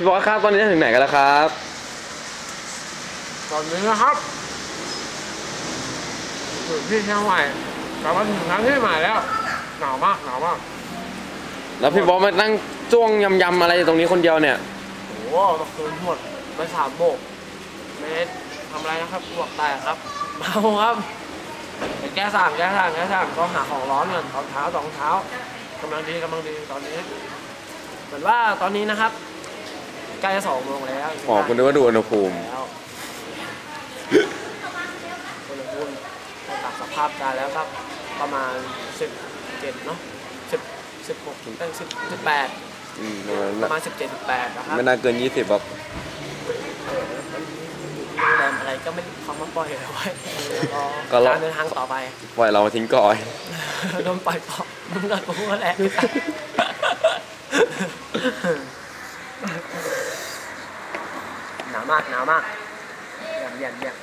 พี่บอสครับตอนนี้ถึงไหนกันแล้วครับ ตอนนี้นะครับอยู่ที่เชียงใหม่กลับมาถึงทางที่ใหม่แล้ว หนาวมากหนาวมาก แล้วพี่บอสมานั่งจ้วงยำยำๆอะไรตรงนี้คนเดียวเนี่ย โอ้โหเมื่อคืนหมดไปสามโบกเมตรทำอะไรนะครับบวกแตกครับเมาครับไปแก้สั่งแก้สั่งแก้สั่งก็หาของร้อนก่อนตอนเช้าสองเช้ากำลังดีกำลังดีตอนนี้เหมือนว่าตอนนี้นะครับ ใกล้จะสองโมงแล้วอ๋อคุณนึกว่าดูอุณหภูมิแล้วอุณหภูมิตัดสภาพการแล้วครับประมาณสิบเจ็ดเนาะสิบสิบหกถึงตั้งสิบสิบแปดอืมประมาณสิบเจ็ดสิบแปดนะครับไม่น่าเกิน20หรอกเออมันโรงแรมอะไรก็ไม่เขามาปล่อยเอาไว้รอการเดินทางต่อไป ปล่อยเราทิ้งก่อยโดนปล่อยต่อมึงกับกูแหละห นาวมากหนาวมากเยี่ยมเยี่ยมเยี่ยม